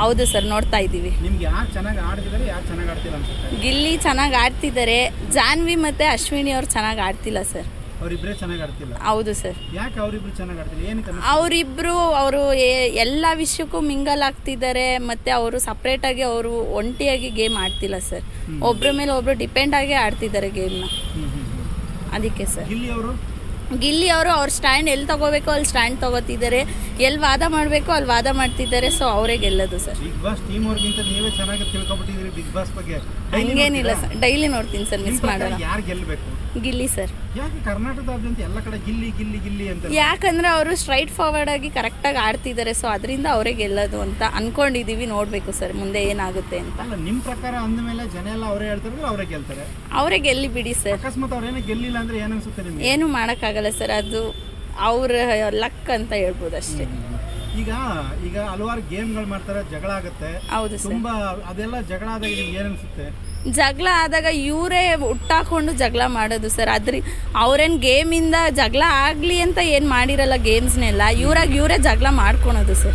ಹೌದು ಸರ್ ನೋಡ್ತಾ ಇದ್ದೀವಿ. ನಿಮ್ಗೆ ಯಾರು ಚೆನ್ನಾಗಿ ಆಡ್ತಿದ್ದಾರೆ ಯಾರು ಚೆನ್ನಾಗಿ ಆಡ್ತಿಲ್ಲ ಅನ್ಸುತ್ತೆ? ಗಿಲ್ಲಿ ಚೆನ್ನಾಗಿ ಆಡ್ತಿದ್ದಾರೆ. ಜಾನ್ವಿ ಮತ್ತು ಅಶ್ವಿನಿ ಅವ್ರು ಚೆನ್ನಾಗಿ ಆಡ್ತಿಲ್ಲ ಸರ್. ಅವರಿಬ್ಬರೇ ಚೆನ್ನಾಗಿ ಆಡ್ತಿಲ್ಲ? ಹೌದು ಸರ್. ಯಾಕೆ ಅವರಿಬ್ರು ಚೆನ್ನಾಗಿ ಆಡ್ತಿಲ್ಲ? ಏನಕ್ಕೆ ಅನ್ಸುತ್ತೆ? ಅವರಿಬ್ಬರು ಅವರು ಎಲ್ಲ ವಿಷಯಕ್ಕೂ ಮಿಂಗಲ್ ಆಗ್ತಿದ್ದಾರೆ ಮತ್ತು ಅವರು ಸಪ್ರೇಟಾಗಿ ಅವರು ಒಂಟಿಯಾಗಿ ಗೇಮ್ ಆಡ್ತಿಲ್ಲ ಸರ್. ಒಬ್ಬರ ಮೇಲೆ ಒಬ್ಬರು ಡಿಪೆಂಡ್ ಆಗಿ ಆಡ್ತಿದ್ದಾರೆ ಗೇಮ್ನ. ಹ್ಮ್, ಹ್ಮ್, ಹ್ಮ್. ಅದಕ್ಕೆ ಸರ್. ಗಿಲ್ಲಿ ಅವರು? ಗಿಲ್ಲಿ ಅವರು ಅವ್ರ ಸ್ಟ್ಯಾಂಡ್ ಎಲ್ಲಿ ತಗೋಬೇಕು ಅಲ್ಲಿ ಸ್ಟ್ಯಾಂಡ್ ತಗೋತಿದ್ದಾರೆ. ಎಲ್ಲಿ ವಾದ ಮಾಡಬೇಕು ಅಲ್ಲಿ ವಾದ ಮಾಡ್ತಿದ್ದಾರೆ. ಸೊ ಅವರೇ ಗೆಲ್ಲೋದು ಸರ್. ಬಿಗ್ ಬಾಸ್ ಟೀಮ್ ಅವ್ರಿಗಿಂತ ನೀವೇ ಚೆನ್ನಾಗಿ ತಿಳ್ಕೊಬಿಟ್ಟಿದ್ದೀರಿ ಬಿಗ್ ಬಾಸ್ ಬಗ್ಗೆ. ಹಂಗೇನಿಲ್ಲ ಸರ್. ಡೈಲಿ ನೋಡ್ತೀನಿ ಸರ್ ಮಿಸ್ ಮಾಡೋಣ. ಯಾರು ಗೆಲ್ಲಬೇಕು ಗಿಲ್ಲಿ ಸರ್. ಯಾಕೆ ಕರ್ನಾಟಕದಾದ್ಯಂತ ಎಲ್ಲ ಕಡೆ ಗಿಲ್ಲಿ ಗಿಲ್ಲಿ ಗಿಲ್ಲಿ ಅಂತ ಯಾಕಂದ್ರೆ ಅವರು ಸ್ಟ್ರೈಟ್ ಫಾರ್ವರ್ಡ್ ಆಗಿ ಕರೆಕ್ಟಾಗಿ ಆಡ್ತಿದ್ದಾರೆ. ಸೊ ಅದರಿಂದ ಅವರೇ ಗೆಲ್ಲೋದು ಅಂತ ಅನ್ಕೊಂಡಿದೀವಿ. ನೋಡಬೇಕು ಸರ್ ಮುಂದೆ ಏನಾಗುತ್ತೆ ಅಂತ. ನಿಮ್ಮ ನಿಮ್ ಪ್ರಕಾರ ಅಂದಮೇಲೆ ಜನ ಎಲ್ಲ ಅವರೇ ಹೇಳ್ತಾರೆ ಅವರೇ ಗೆಲ್ತಾರೆ? ಅವರೇ ಗೆಲ್ಲಿ ಬಿಡಿ ಸರ್. ಅಕಸ್ಮಾತ್ ಅವ್ರೇನೋ ಗೆಲ್ಲಿಲ್ಲ ಅಂದ್ರೆ ಏನನ್ಸುತ್ತೆ ಅನ್ಸುತ್ತೆ ನಿಮ್ಗೆ? ಏನು ಮಾಡೋಕ್ಕಾಗಲ್ಲ ಸರ್ ಅದು ಅವ್ರ ಲಕ್ ಅಂತ ಹೇಳ್ಬೋದು ಅಷ್ಟೇ. ಈಗ ಈಗ ಹಲವಾರು ಗೇಮ್ಗಳು ಮಾಡ್ತಾರೆ ಜಗಳ ಆಗುತ್ತೆ. ಹೌದು ಸರ್. ತುಂಬಾ ಅದೆಲ್ಲ ಜಗಳ ಆದಾಗ ನಿಮ್ಗೆ ಏನನ್ಸುತ್ತೆ ಜಗಳ ಆದಾಗ ಇವರೇ ಹುಟ್ಟಾಕೊಂಡು ಜಗಳ ಮಾಡೋದು ಸರ್. ಅದ್ರ ಅವ್ರೇನು ಗೇಮಿಂದ ಜಗಳ ಆಗಲಿ ಅಂತ ಏನು ಮಾಡಿರಲ್ಲ ಗೇಮ್ಸ್ನೆಲ್ಲ ಇವ್ರಾಗ ಇವರೇ ಜಗಳ ಮಾಡ್ಕೊಳೋದು ಸರ್.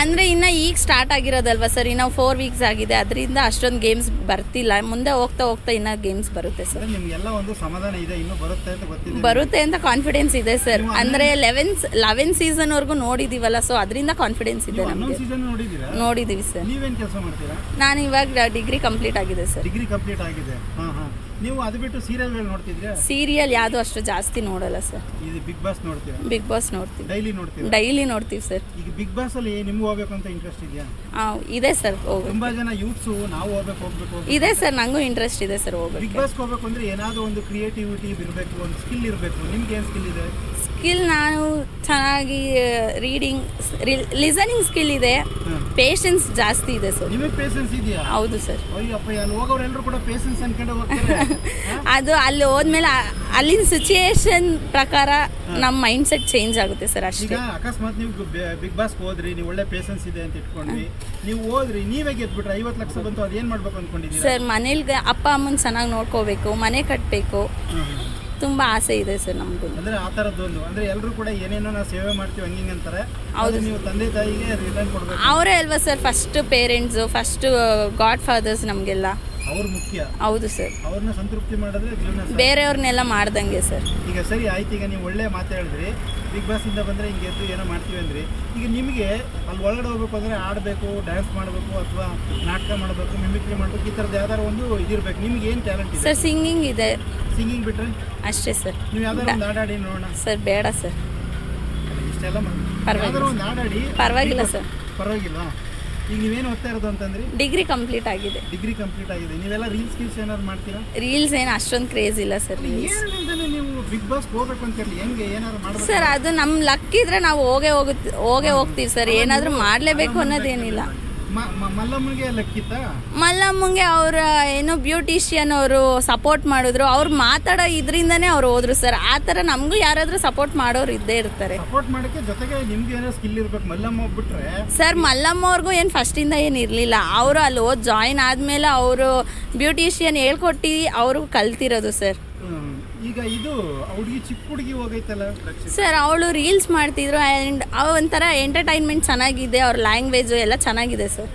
ಅಂದರೆ ಇನ್ನು ಈಗ ಸ್ಟಾರ್ಟ್ ಆಗಿರೋದಲ್ವಾ ಸರ್? ಇನ್ನು ಫೋರ್ ವೀಕ್ಸ್ ಆಗಿದೆ ಅದರಿಂದ ಅಷ್ಟೊಂದು ಗೇಮ್ಸ್ ಬರ್ತಿಲ್ಲ. ಮುಂದೆ ಹೋಗ್ತಾ ಹೋಗ್ತಾ ಇನ್ನೂ ಗೇಮ್ಸ್ ಬರುತ್ತೆ ಸರ್. ಅಂದ್ರೆ ಒಂದು ಸಮಾಧಾನ ಇದೆ ಇನ್ನು ಬರುತ್ತೆ ಅಂತ ಗೊತ್ತಿದೆ ಬರುತ್ತೆ ಅಂತ ಕಾನ್ಫಿಡೆನ್ಸ್ ಇದೆ ಸರ್. ಅಂದರೆ ಲೆವೆನ್ ಲೆವೆನ್ ಸೀಸನ್ವರೆಗೂ ನೋಡಿದ್ದೀವಲ್ಲ ಸೊ ಅದರಿಂದ ಕಾನ್ಫಿಡೆನ್ಸ್ ಇದೆ ನಮಗೆ. ನೋಡಿದ್ದೀವಿ ಸರ್. ನೀವೇನ್ ಕೆಲಸ ಮಾಡ್ತೀರಾ? ನಾನು ಇವಾಗ ಡಿಗ್ರಿ ಕಂಪ್ಲೀಟ್ ಆಗಿದೆ ಸರ್. ಡಿಗ್ರಿ ಕಂಪ್ಲೀಟ್ ಆಗಿದೆ. ಹಾ ಹಾ. ನೀವು ಅದು ಬಿಟ್ಟು ಸೀರಿಯಲ್ಗಳು ನೋಡ್ತಿದ್ರಾ? ಸೀರಿಯಲ್ ಯಾವುದು ಅಷ್ಟು ಜಾಸ್ತಿ ನೋಡಲ್ಲ ಸರ್. ಇದು ಬಿಗ್ ಬಾಸ್ ನೋಡ್ತೀರಾ? ಬಿಗ್ ಬಾಸ್ ನೋಡ್ತೀವಿ. ಡೈಲಿ ನೋಡ್ತೀರಾ? ಡೈಲಿ ನೋಡ್ತೀವಿ ಸರ್. ಈಗ ಬಿಗ್ ಬಾಸ್ ಅಲ್ಲಿ ನಿಮ್ಗೆ ಹೋಗ್ಬೇಕು ಅಂತ ಇಂಟ್ರೆಸ್ಟ್ ಇದೆಯಾ? ಆ, ಇದೆ ಸರ್ ಹೋಗ್ಬೇಕು. ತುಂಬಾ ಜನ ಯೂತ್ಸು ನಾವು ಹೋಗ್ಬೇಕು ಹೋಗ್ಬೇಕು ಹೋಗ್ಬೇಕು. ಇದೆ ಸರ್ ನನಗೂ ಇಂಟ್ರೆಸ್ಟ್ ಇದೆ ಸರ್ ಬಿಗ್ ಹೋಗ್ಬೇಕು ಬಾಸ್ ಹೋಗ್ಬೇಕು ಅಂದ್ರೆ ಏನಾದ್ರು ಒಂದು ಕ್ರಿಯೇಟಿವಿಟಿ ಇರಬೇಕು ಒಂದು ಸ್ಕಿಲ್ ಇರಬೇಕು. ನಿಮ್ಗೆ ಏನ್ ಸ್ಕಿಲ್ ಇದೆ? ಸ್ಕಿಲ್ ನಾನು ಚೆನ್ನಾಗಿ ರೀಡಿಂಗ್ ಲಿಸನಿಂಗ್ ಸ್ಕಿಲ್ ಇದೆ. ಹ್ಮ್. ಪೇಷನ್ಸ್ ಜಾಸ್ತಿ ಇದೆ ಸರ್. ನಿಮಗೆ ಪೇಷನ್ಸ್ ಇದೆಯಾ? ಹೌದು ಸರ್. ಅಯ್ಯಪ್ಪ ಅಲ್ಲಿ ಹೋಗೋರೆಲ್ಲರೂ ಕೂಡ ಪೇಷನ್ಸ್ ಅನ್ಕೊಂಡು ಹೋಗ್ತಾರೆ. ಹಾ? ಅದು ಅಲ್ಲಿ ಹೋದ್ಮೇಲೆ ಅಲ್ಲಿನ ಸಿಚುಯೇಷನ್ ಪ್ರಕಾರ ನಮ್ಮ ಮೈಂಡ್ ಸೆಟ್ ಚೇಂಜ್ ಆಗುತ್ತೆ ಸರ್ ಈಗ ಅಷ್ಟೇ ಅಕಸ್ಮಾತ್ ನೀವು ಬಿಗ್ ಬಾಸ್ ಹೋದ್ರಿ ನೀವು ಒಳ್ಳೆ ಪೇಷನ್ಸ್ ಇದೆ ಅಂತ ಇಟ್ಕೊಂಡ್ವಿ ನೀವು ಹೋದ್ರಿ ನೀವೇ ಗೆದ್ಬಿಟ್ರೆ ಐವತ್ತು ಲಕ್ಷ ಬಂತು ಅದೇನ್ ಮಾಡ್ಬೇಕು ಅನ್ಕೊಂಡಿದ್ದೀರಾ? ಸರ್ ಮನೇಲಿ ಅಪ್ಪ ಅಮ್ಮನ ಚೆನ್ನಾಗಿ ನೋಡ್ಕೋಬೇಕು ಮನೆ ಕಟ್ಟಬೇಕು. ತುಂಬ ಆಸೆ ಇದೆ ಸರ್ ನಮ್ದು. ಅಂದ್ರೆ ಆ ಥರದ್ದೊಂದು ಅಂದ್ರೆ ಎಲ್ಲರೂ ಕೂಡ ಏನೇನೋ ನಾವು ಸೇವೆ ಮಾಡ್ತೀವಿ ಹಂಗಿಂಗ್ ಅಂತಾರೆ. ಹೌದು ನೀವು ತಂದೆ ತಾಯಿಗೆ ರಿಟರ್ನ್ ಕೊಡ್ಬೇಕು. ಅವರೇ ಅಲ್ವಾ sir first parents first god fathers ನಮಗೆಲ್ಲ. ಅವ್ರು ಮುಖ್ಯ. ಹೌದು ಸರ್. ಅವ್ರನ್ನ ಸಂತೃಪ್ತಿ ಮಾಡಿದ್ರೆ ಜೀವನ. ಬೇರೆಯವ್ರನ್ನೆಲ್ಲ ಮಾಡ್ದಂಗೆ ಸರ್. ಈಗ ಸರಿ ಆಯ್ತು ಈಗ ನೀವು ಒಳ್ಳೆ ಮಾತು ಹೇಳಿದ್ರಿ. ಬಿಗ್ ಬಾಸ್ ಇಂದ ಬಂದ್ರೆ ಹಿಂಗೆ ಎದ್ದು ಏನೋ ಮಾಡ್ತೀವಿ ಅಂದ್ರಿ. ಈಗ ನಿಮಗೆ ಅಲ್ಲಿ ಒಳಗಡೆ ಹೋಗ್ಬೇಕು ಅಂದ್ರೆ ಆಡಬೇಕು ಡ್ಯಾನ್ಸ್ ಮಾಡಬೇಕು ಅಥವಾ ನಾಟಕ ಮಾಡಬೇಕು ಮಿಮಿಕ್ರಿ ಮಾಡಬೇಕು ಈ ಥರದ್ದು ಯಾವ್ದಾರು ಒಂದು ಇದಿರ್ಬೇಕು. ನಿಮ್ಗೆ ಏನು ಟ್ಯಾಲೆಂಟ್ ಇದೆ? ಸರ್ ಸಿಂಗಿಂಗ್ ಇದೆ. ಸಿಂಗಿಂಗ್ ಬಿಟ್ರೆ? ಅಷ್ಟೇ ಸರ್. ನೀವು ಯಾವ್ದಾದ್ರು ಒಂದು ಹಾಡಾಡಿ ನೋಡೋಣ. ಸರ್ ಬೇಡ ಸರ್. ಇಷ್ಟೆಲ್ಲ ಮಾಡಿ ಪರವಾಗಿಲ್ಲ ಒಂದು ಹಾಡಾಡಿ ಪರವಾಗಿಲ್ಲ ಸರ್. ಪರವಾಗಿಲ್ಲ. ಈಗ ನೀವೇನು ಓದ್ತಾ ಇರೋದು ಅಂತಂದ್ರಿ? ಡಿಗ್ರಿ ಕಂಪ್ಲೀಟ್ ಆಗಿದೆ. ಡಿಗ್ರಿ ಕಂಪ್ಲೀಟ್ ಆಗಿದೆ. ನೀವೆಲ್ಲ ರೀಲ್ಸ್ ಸ್ಕಿಲ್ಸ್ ಏನಾದ್ರು ಮಾಡ್ತೀರಾ? ರೀಲ್ಸ್ ಏನು ಅಷ್ಟೊಂದು ಕ್ರೇಜ್ ಇಲ್ಲ ಸರ್ ರೀಲ್ಸ್ ಏನಂತಾನೆ ನೀವು ಬಿಗ್ ಬಾಸ್ ಹೋಗ್ಬೇಕು ಅಂತ ಹೇಳಿ ಹೆಂಗೆ ಏನಾದ್ರು ಮಾಡ್ಬೇಕು ಸರ್ ಅದು ನಮ್ಮ ಲಕ್ ಇದ್ರೆ ನಾವು ಹೋಗೇ ಹೋಗುತ್ತೆ ಹೋಗೇ ಹೋಗ್ತೀವಿ ಸರ್ ಏನಾದರೂ ಮಾಡಲೇಬೇಕು ಅನ್ನೋದೇನಿಲ್ಲ. ಮಲ್ಲಮ್ಮನಿಗೆ ಲೆಕ್ಕಿತ್ತಾ? ಮಲ್ಲಮ್ಮಂಗೆ ಅವ್ರ ಏನೋ ಬ್ಯೂಟಿಷಿಯನ್ ಅವರು ಸಪೋರ್ಟ್ ಮಾಡಿದ್ರು. ಅವ್ರು ಮಾತಾಡೋ ಇದರಿಂದನೇ ಅವ್ರು ಹೋದ್ರು ಸರ್. ಆ ಥರ ನಮಗೂ ಯಾರಾದರೂ ಸಪೋರ್ಟ್ ಮಾಡೋರು ಇದ್ದೇ ಇರ್ತಾರೆ. ಸಪೋರ್ಟ್ ಮಾಡಕ್ಕೆ ಜೊತೆಗೆ ನಿಮ್ಗೆ ಏನೋ ಸ್ಕಿಲ್ ಇರ್ಬೇಕು ಮಲ್ಲಮ್ಮ ಹೋಗ್ಬಿಟ್ರೆ? ಸರ್ ಮಲ್ಲಮ್ಮ ಅವ್ರಿಗೂ ಏನು ಫಸ್ಟಿಂದ ಏನು ಇರಲಿಲ್ಲ. ಅವರು ಅಲ್ಲಿ ಹೋದ್ ಜಾಯಿನ್ ಆದಮೇಲೆ ಅವರು ಬ್ಯೂಟಿಷಿಯನ್ ಹೇಳ್ಕೊಟ್ಟು ಅವರು ಕಲ್ತಿರೋದು ಸರ್. ಈಗ ಇದು ಆ ಹುಡುಗಿ ಚಿಕ್ಕ ಹುಡುಗಿ ಹೋಗೈತಲ್ಲ? ಸರ್ ಅವಳು ರೀಲ್ಸ್ ಮಾಡ್ತಿದ್ರು ಆ್ಯಂಡ್ ಒಂಥರ ಎಂಟರ್ಟೈನ್ಮೆಂಟ್ ಚೆನ್ನಾಗಿದೆ ಅವ್ರ ಲ್ಯಾಂಗ್ವೇಜು ಎಲ್ಲ ಚೆನ್ನಾಗಿದೆ ಸರ್.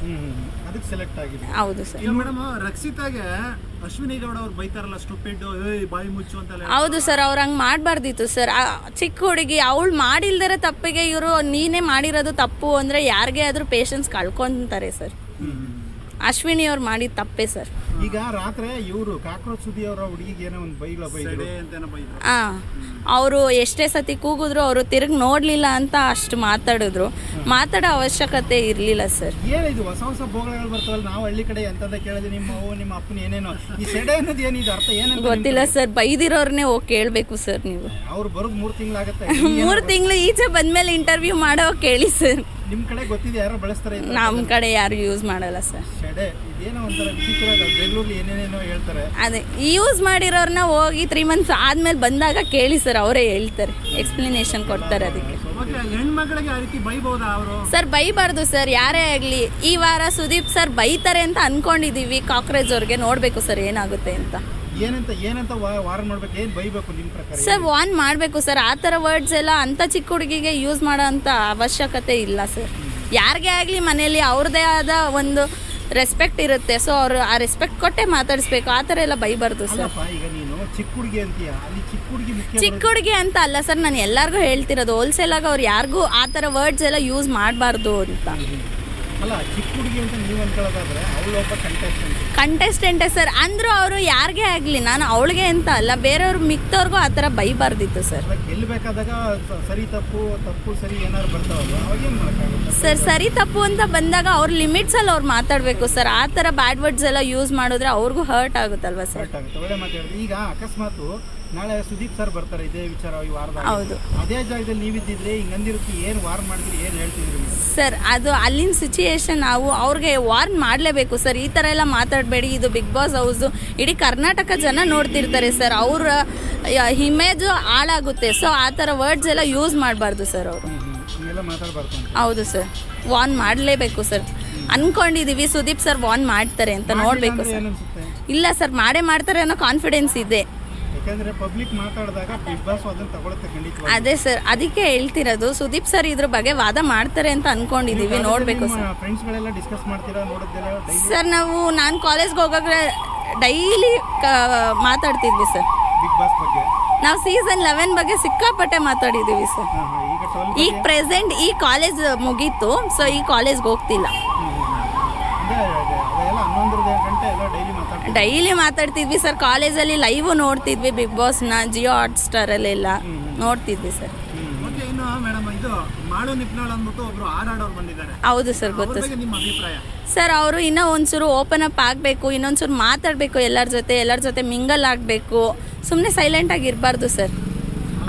ಅದಕ್ಕೆ ಸೆಲೆಕ್ಟ್ ಆಗಿದೆ. ಹೌದು ಸರ್. ಇಲ್ಲ ಮೇಡಮ್ ರಕ್ಷಿತಾಗೆ ಅಶ್ವಿನಿ ಗೌಡ ಅವ್ರು ಬೈತಾರಲ್ಲ ಸ್ಟುಪಿಡ್ ಏಯ್ ಬಾಯಿ ಮುಚ್ಚು ಅಂತ ಹೌದು ಸರ್ ಅವ್ರು ಹಂಗೆ ಮಾಡಬಾರ್ದಿತ್ತು ಸರ್. ಆ ಚಿಕ್ಕ ಹುಡುಗಿ ಅವಳು ಮಾಡಿಲ್ದಿರೋ ತಪ್ಪಿಗೆ ಇವರು ನೀನೇ ಮಾಡಿರೋದು ತಪ್ಪು ಅಂದರೆ ಯಾರಿಗೇ ಆದರೂ ಪೇಷನ್ಸ್ ಕಳ್ಕೊಂತಾರೆ ಸರ್. ಅಶ್ವಿನಿ ಅವ್ರು ಮಾಡಿದ ತಪ್ಪೇ ಸರ್. ಈಗ ರಾತ್ರಿ ಇವರು ಕಾಕ್ರೋಚ್ ಸುದಿ ಅವರ ಹುಡುಗಿಗೆ ಏನೋ ಒಂದು ಬೈಗಳ ಬೈದ್ರು. ಹಾಂ ಅವರು ಎಷ್ಟೇ ಸತಿ ಕೂಗಿದ್ರು ಅವರು ತಿರುಗ್ ನೋಡಲಿಲ್ಲ ಅಂತ ಅಷ್ಟು ಮಾತಾಡಿದ್ರು. ಮಾತಾಡೋ ಅವಶ್ಯಕತೆ ಇರಲಿಲ್ಲ ಸರ್. ಏನಿದು ಹೊಸ ಹೊಸ ಭೋಗಗಳು ಬರ್ತಾವಲ್ಲ ನಾವು ಹಳ್ಳಿ ಕಡೆ ಎಂತದ ಕೇಳಿದ್ರೆ ನಿಮ್ಮ ಅವ್ವ ನಿಮ್ಮ ಅಪ್ಪನ ಏನೇನೋ. ಈ ಸೆಡೆ ಅನ್ನೋದು ಏನಿದು ಅರ್ಥ ಏನು ಗೊತ್ತಿಲ್ಲ ಸರ್ ಬೈದಿರೋರ್ನೇ ಹೋಗಿ ಕೇಳಬೇಕು ಸರ್ ನೀವು. ಅವ್ರು ಬರೋದು ಮೂರು ತಿಂಗಳಾಗತ್ತೆ ಮೂರು ತಿಂಗಳು ಈಚೆ ಬಂದಮೇಲೆ ಇಂಟರ್ವ್ಯೂ ಮಾಡೋ ಕೇಳಿ ಸರ್. ನಿಮ್ಮ ಕಡೆ ಗೊತ್ತಿದೆ ಯಾರೋ ಬಳಸ್ತಾರೆ ನಮ್ಮ ಕಡೆ ಯಾರು ಯೂಸ್ ಮಾಡಲ್ಲ ಸರ್ ಇದೇನೋ ಒಂಥರ ವಿಚಿತ್ರ ಬೆಂಗಳೂರಲ್ಲಿ ಏನೇನೇನೋ ಹೇಳ್ತಾರೆ. ಅದೇ ಯೂಸ್ ಮಾಡಿರೋರ್ನ ಹೋಗಿ ತ್ರೀ ಮಂತ್ಸ್ ಆದ್ಮೇಲೆ ಬಂದಾಗ ಕೇಳಿ ಸರ್ ಅವರೇ ಹೇಳ್ತಾರೆ ಎಕ್ಸ್ಪ್ಲನೇಷನ್ ಕೊಡ್ತಾರೆ ಅದಕ್ಕೆ. ಓಕೆ ಹೆಣ್ಮಕ್ಳಿಗೆ ಆ ರೀತಿ ಬೈಬೋದಾ ಅವರು? ಸರ್ ಬೈಬಾರ್ದು ಸರ್ ಯಾರೇ ಆಗಲಿ. ಈ ವಾರ ಸುದೀಪ್ ಸರ್ ಬೈತಾರೆ ಅಂತ ಅನ್ಕೊಂಡಿದೀವಿ ಕಾಕ್ರೋಚ್ ಅವ್ರಿಗೆ ನೋಡಬೇಕು ಸರ್ ಏನಾಗುತ್ತೆ ಅಂತ. ಏನಂತ ಏನಂತ ವಾರನ್ ಮಾಡ್ಬೇಕು ಏನು ಬೈಬೇಕು ನಿಮ್ಮ ಪ್ರಕಾರ? ಸರ್ ವಾನ್ ಮಾಡಬೇಕು ಸರ್. ಆ ಥರ ವರ್ಡ್ಸ್ ಎಲ್ಲ ಅಂಥ ಚಿಕ್ಕ ಹುಡುಗಿಗೆ ಯೂಸ್ ಮಾಡೋ ಅಂಥ ಅವಶ್ಯಕತೆ ಇಲ್ಲ ಸರ್. ಯಾರಿಗೆ ಆಗಲಿ ಮನೆಯಲ್ಲಿ ಅವ್ರದ್ದೇ ಆದ ಒಂದು ರೆಸ್ಪೆಕ್ಟ್ ಇರುತ್ತೆ. ಸೊ ಅವರು ಆ ರೆಸ್ಪೆಕ್ಟ್ ಕೊಟ್ಟೆ ಮಾತಾಡಿಸ್ಬೇಕು. ಆ ಥರ ಎಲ್ಲ ಬೈಬಾರ್ದು ಸರ್. ಅಲ್ಲಪ್ಪ ಈಗ ನೀನು ಚಿಕ್ಕ ಹುಡುಗಿ ಅಂತೀಯ? ಅಲ್ಲಿ ಚಿಕ್ಕ ಹುಡುಗಿ ಚಿಕ್ಕ ಹುಡುಗಿ ಅಂತ ಅಲ್ಲ ಸರ್ ನಾನು ಎಲ್ಲರಿಗೂ ಹೇಳ್ತಿರೋದು. ಹೋಲ್ಸೇಲಾಗ ಅವ್ರು ಯಾರಿಗೂ ಆ ಥರ ವರ್ಡ್ಸ್ ಎಲ್ಲ ಯೂಸ್ ಮಾಡಬಾರ್ದು ಅಂತ. Contestant sir? ಅಂದರೂ ಅವರು ಯಾರಿಗೆ ಆಗಲಿ ನಾನು ಅವಳಿಗೆ ಅಂತ ಅಲ್ಲ ಬೇರೆಯವ್ರು ಮಿಕ್ತವ್ರಿಗೂ ಆ ಥರ ಬೈಬಾರ್ದಿತ್ತು ಸರ್. ಸರಿ ತಪ್ಪು ತಪ್ಪು ಸರಿ ತಪ್ಪು ಅಂತ ಬಂದಾಗ ಅವ್ರ ಲಿಮಿಟ್ಸಲ್ಲಿ ಅವ್ರು ಮಾತಾಡಬೇಕು ಸರ್. ಆ ಥರ ಬ್ಯಾಡ್ ವರ್ಡ್ಸ್ ಎಲ್ಲ ಯೂಸ್ ಮಾಡಿದ್ರೆ ಅವ್ರಿಗೂ ಹರ್ಟ್ ಆಗುತ್ತಲ್ವಾ ಸರ್? ಈಗ ಅಕಸ್ಮಾತು ನಾಳೆ ಸುದೀಪ್ ಸರ್ ಬರ್ತಾರೆ ಇದೇ ವಿಚಾರ ಈ ಹೌದು. ಅದೇ ಜಾಗದಲ್ಲಿ ನೀವಿದ್ದಿದ್ರೆ ಏನು ವಾರ್ ಮಾಡಿದ್ರಿ ಏನು ಹೇಳ್ತಿದ್ರಿ ಸರ್ ಅದು ಅಲ್ಲಿನ ಸಿಚುಯೇಷನ್ ನಾವು ಅವ್ರಿಗೆ ವಾರ್ನ್ ಮಾಡಲೇಬೇಕು ಸರ್. ಈ ಥರ ಎಲ್ಲ ಮಾತಾಡಬೇಡಿ ಇದು ಬಿಗ್ ಬಾಸ್ ಹೌಸು ಇಡೀ ಕರ್ನಾಟಕ ಜನ ನೋಡ್ತಿರ್ತಾರೆ ಸರ್. ಅವರ ಇಮೇಜು ಹಾಳಾಗುತ್ತೆ. ಸೊ ಆ ಥರ ವರ್ಡ್ಸ್ ಎಲ್ಲ ಯೂಸ್ ಮಾಡಬಾರ್ದು ಸರ್ ಅವರು. ಹೌದು ಸರ್. ವಾರ್ನ್ ಮಾಡಲೇಬೇಕು ಸರ್. ಅನ್ಕೊಂಡಿದೀವಿ ಸುದೀಪ್ ಸರ್ ವಾರ್ನ್ ಮಾಡ್ತಾರೆ ಅಂತ ನೋಡಬೇಕು ಸರ್. ಇಲ್ಲ ಸರ್ ಮಾಡೇ ಮಾಡ್ತಾರೆ ಅನ್ನೋ ಕಾನ್ಫಿಡೆನ್ಸ್ ಇದೆ. ಯಾಕಂದ್ರೆ ಪಬ್ಲಿಕ್ ಮಾತಾಡಿದಾಗ ಬಿಗ್ ಬಾಸ್ ಅದನ್ನ ತಗೊಳುತ್ತೆ ಖಂಡಿತ ಅದೇ ಸರ್ ಅದಕ್ಕೆ ಹೇಳ್ತಿರೋದು ಸುದೀಪ್ ಸರ್ ಇದ್ರ ಬಗ್ಗೆ ವಾದ ಮಾಡ್ತಾರೆ ಅಂತ ಅನ್ಕೊಂಡಿದೀವಿ ನೋಡಬೇಕು ಸರ್. ಫ್ರೆಂಡ್ಸ್ಗಳೆಲ್ಲ ಡಿಸ್ಕಸ್ ಮಾಡ್ತೀರಾ ಸರ್ ನಾವು ನಾನು ಕಾಲೇಜ್ಗೆ ಹೋಗೋದ್ರೆ ಡೈಲಿ ಮಾತಾಡ್ತಿದ್ವಿ ಸರ್. ಬಿಗ್ ಬಾಸ್ ಬಗ್ಗೆ? ನಾವು ಸೀಸನ್ ಲೆವೆನ್ ಬಗ್ಗೆ ಸಿಕ್ಕಾಪಟ್ಟೆ ಮಾತಾಡಿದೀವಿ ಸರ್. ಈಗ ಪ್ರೆಸೆಂಟ್ ಈ ಕಾಲೇಜ್ ಮುಗೀತು ಸೊ ಈ ಕಾಲೇಜ್ಗೆ ಹೋಗ್ತಿಲ್ಲ. ಡೈಲಿ ಮಾತಾಡ್ತಿದ್ವಿ ಸರ್ ಕಾಲೇಜಲ್ಲಿ ಲೈವ್ ನೋಡ್ತಿದ್ವಿ ಬಿಗ್ ಬಾಸ್ನ ಜಿಯೋ ಹಾಟ್ ಸ್ಟಾರಲ್ಲೆಲ್ಲ ನೋಡ್ತಿದ್ವಿ ಸರ್ ಹೌದು ಸರ್ ಗೊತ್ತು ಸರ್ ಅವರು ಇನ್ನೂ ಒಂಚೂರು ಓಪನ್ ಅಪ್ ಆಗಬೇಕು ಇನ್ನೊಂಚೂರು ಮಾತಾಡಬೇಕು ಎಲ್ಲರ ಜೊತೆ ಎಲ್ಲರ ಜೊತೆ ಮಿಂಗಲ್ ಆಗಬೇಕು. ಸುಮ್ಮನೆ ಸೈಲೆಂಟಾಗಿ ಇರಬಾರ್ದು ಸರ್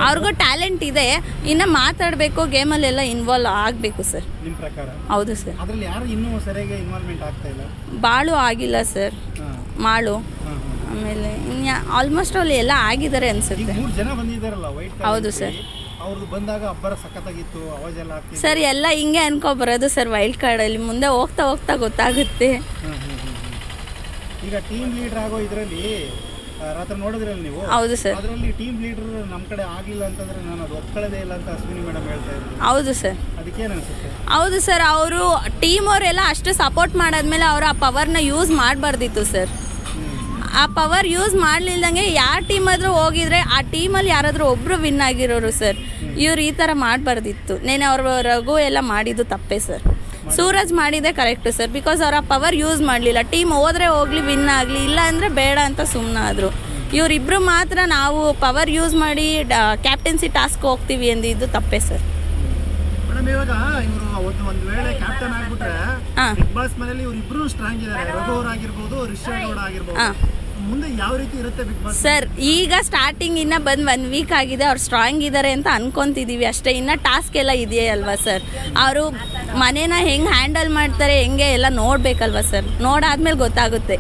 ಅವ್ರಿಗೂ ಟ್ಯಾಲೆಂಟ್ ಇದೆ. ಇನ್ನು ಮಾತಾಡಬೇಕು ಗೇಮಲ್ಲೆಲ್ಲ ಇನ್ವಾಲ್ವ್ ಆಗಬೇಕು ಸರ್ ನಿಮ್ಮ ಪ್ರಕಾರ? ಹೌದು ಸರ್ ಅದರಲ್ಲಿ ಯಾರು ಇನ್ನೂ ಸರಿಯಾಗಿ ಇನ್ವಾಲ್ವ್ಮೆಂಟ್ ಆಗ್ತಾ ಇಲ್ಲ? ಬಾಳು ಆಗಿಲ್ಲ ಸರ್ ಮಾಳು. ಆಮೇಲೆ ಇನ್ಯಾ ಆಲ್ಮೋಸ್ಟ್ ಅಲ್ಲಿ ಎಲ್ಲ ಆಗಿದ್ದಾರೆ ಅನ್ಸುತ್ತೆ. ಮೂರು ಜನ ಬಂದಿದ್ದಾರಲ್ಲ ವೈಟ್ ಹೌದು ಸರ್. ಅವ್ರದ್ದು ಬಂದಾಗ ಅಬ್ಬರ ಸಖತ್ತಾಗಿತ್ತು ಅವಾಜ್ ಎಲ್ಲ ಆಗ್ತಿತ್ತು. ಸರ್ ಎಲ್ಲ ಹಿಂಗೆ ಅನ್ಕೊ ಬರೋದು ಸರ್ ವೈಲ್ಡ್ ಕಾರ್ಡಲ್ಲಿ ಮುಂದೆ ಹೋಗ್ತಾ ಹೋಗ್ತಾ ಗೊತ್ತಾಗುತ್ತೆ. ಈಗ ಟೀಮ್ ಲೀಡರ್ ಆಗೋ ಇದರಲ್ಲಿ ರಾತ್ರಿ ನೋಡಿದ್ರಲ್ಲ ನೀವು? ಹೌದು ಸರ್. ಅದರಲ್ಲಿ ಟೀಮ್ ಲೀಡರ್ ನಮ್ಮ ಕಡೆ ಆಗಿಲ್ಲ ಅಂತಂದ್ರೆ ನಾನು ಅದು ಒಪ್ಕೊಳ್ಳೋದೇ ಇಲ್ಲ ಅಂತ ಅಶ್ವಿನಿ ಮೇಡಮ್ ಹೇಳ್ತಾ ಇದ್ರು. ಹೌದು ಸರ್. ಅದಕ್ಕೇನು ಅನ್ಸುತ್ತೆ? ಹೌದು ಸರ್ ಅವರು ಟೀಮ್ ಅವರೆಲ್ಲ ಅಷ್ಟು ಸಪೋರ್ಟ್ ಮಾಡಾದ್ಮೇಲೆ ಅವರು ಆ ಪವರ್ನ ಯೂಸ್ ಮಾಡಬಾರ್ದಿತ್ತು ಸರ್. ಆ ಪವರ್ ಯೂಸ್ ಮಾಡಲಿಲ್ದಂಗೆ ಯಾರ ಟೀಮ್ ಆದ್ರೂ ಹೋಗಿದ್ರೆ ಆ ಟೀಮಲ್ಲಿ ಯಾರಾದರೂ ಒಬ್ಬರು ವಿನ್ ಆಗಿರೋರು ಸರ್. ಇವ್ರು ಈ ಥರ ಮಾಡಬಾರ್ದಿತ್ತು. ನೇನೆ ಅವ್ರ ರಘು ಎಲ್ಲ ಮಾಡಿದ್ದು ತಪ್ಪೇ ಸರ್. ಸೂರಜ್ ಮಾಡಿದೆ ಕರೆಕ್ಟ್ ಸರ್ ಬಿಕಾಸ್ ಅವ್ರ ಆ ಪವರ್ ಯೂಸ್ ಮಾಡಲಿಲ್ಲ. ಟೀಮ್ ಹೋದ್ರೆ ಹೋಗ್ಲಿ ವಿನ್ ಆಗಲಿ ಇಲ್ಲ ಅಂದರೆ ಬೇಡ ಅಂತ ಸುಮ್ಮನಾದರು ಇವರಿಬ್ಬರು ಮಾತ್ರ ನಾವು ಪವರ್ ಯೂಸ್ ಮಾಡಿ ಕ್ಯಾಪ್ಟನ್ಸಿ ಟಾಸ್ಕ್ ಹೋಗ್ತೀವಿ ಅಂದಿದ್ದು ತಪ್ಪೇ ಸರ್ ಮೇಡಮ್ ಇವಾಗ ಇವರು ಒಂದು ಒಂದು ವೇಳೆ ಕ್ಯಾಪ್ಟನ್ ಆಗ್ಬಿಟ್ರೆ ಬಿಗ್ ಬಾಸ್ ಮನೇಲಿ ಇವ್ರು ಸ್ಟ್ರಾಂಗ್ ಇದ್ದಾರೆ ರಘು ಅವ್ರು ಆಗಿರ್ಬೋದು ರಿಷಬ್ ಗೌಡ ಆಗಿರ್ಬೋದು. ಹಾಂ. ಸರ್ ಈಗ ಸ್ಟಾರ್ಟಿಂಗ್ ಇನ್ನ ಬಂದು ಒನ್ ವೀಕ್ ಆಗಿದೆ, ಅವ್ರು ಸ್ಟ್ರಾಂಗ್ ಇದ್ದಾರೆ ಅಂತ ಅನ್ಕೊಂತಿದೀವಿ. ಅಷ್ಟೇ, ಇನ್ನ ಟಾಸ್ಕ್ ಎಲ್ಲ ಇದೆಯೇ ಅಲ್ವಾ ಸರ್ ಅವರು ಮನೇನ ಹೆಂಗೆ ಹ್ಯಾಂಡಲ್ ಮಾಡ್ತಾರೆ, ಹೆಂಗೆ ಎಲ್ಲ ನೋಡ್ಬೇಕಲ್ವಾ ಸರ್ ನೋಡಾದ್ಮೇಲೆ ಗೊತ್ತಾಗುತ್ತೆ.